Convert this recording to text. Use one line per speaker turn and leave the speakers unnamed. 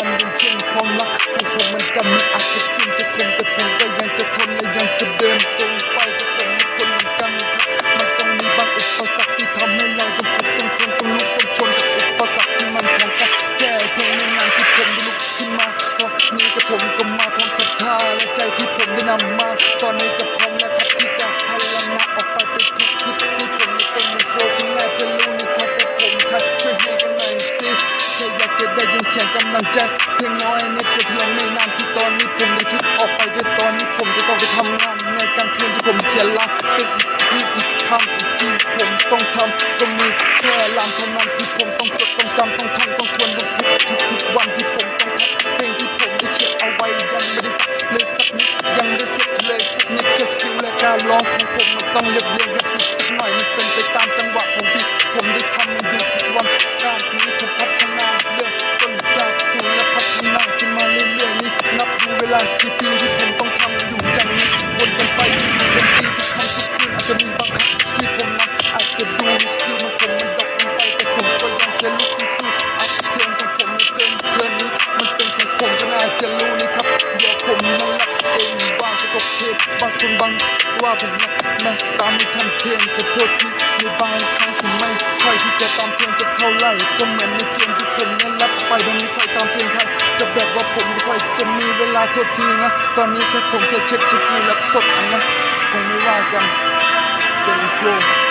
ันยังคงความรักของผมมันก็มีอาจจะขึ้นจะคงแต่ผมก็ยังจะทนและยังจะเดินตรงไปจะเป็นคนเหมือนกันมันต้องมีบางอุปสรรคที่ทำให้เราต้องทุกต้องทนต้องลุกต้องชนกับอุปสรรคที่มันทำกันแก้เพียงงานที่ผมได้ลุกขึ้นมาตอนนี้กับผมก็มาพร้อมศรัทธาและใจที่ผมได้นำมาตอนนี้กับ ลังใจเพียงน้อยนิดแต่เพียงไม่นานที่ตอนนี้ผมได้คิดออกไปแต่ตอนนี้ผมจะต้องไปทำงานในกลางคืนที่ผมเขียนลาเป็นอีกที่อีกคำอีกที่ผมต้องทำก็มีแค่ลำเท่านั้นที่ผมต้องจดต้องจำต้องท่องต้องทวนทุกทุกทุกทุกวันที่ผมต้องทำเพลงที่ผมได้เขียนเอาไว้ยังไม่ได้เลยสักนิดยังไม่ได้เสร็จเลยสักนิดแค่สกิลและการร้องของผมมันต้องเรียบ เดี๋ยวผมนั้นรักเองบางจะตกเทศบางคนบางว่าผมนะมาตามไม่ทันเทรนขอโทษที่ในบางครั้งผมไม่ค่อยที่จะตามเทรนสักเท่าไหร่ก็เหมือนในเกมที่ผมนั้นรับไปตอนนี้ค่อยตามเทรนใครจะแบบว่าผมไม่ค่อยจะมีเวลาโทษทีนะ ตอนนี้แค่ผมแค่เช็คสกิลและสดอันนะคงไม่ว่ากันเป็นโฟล์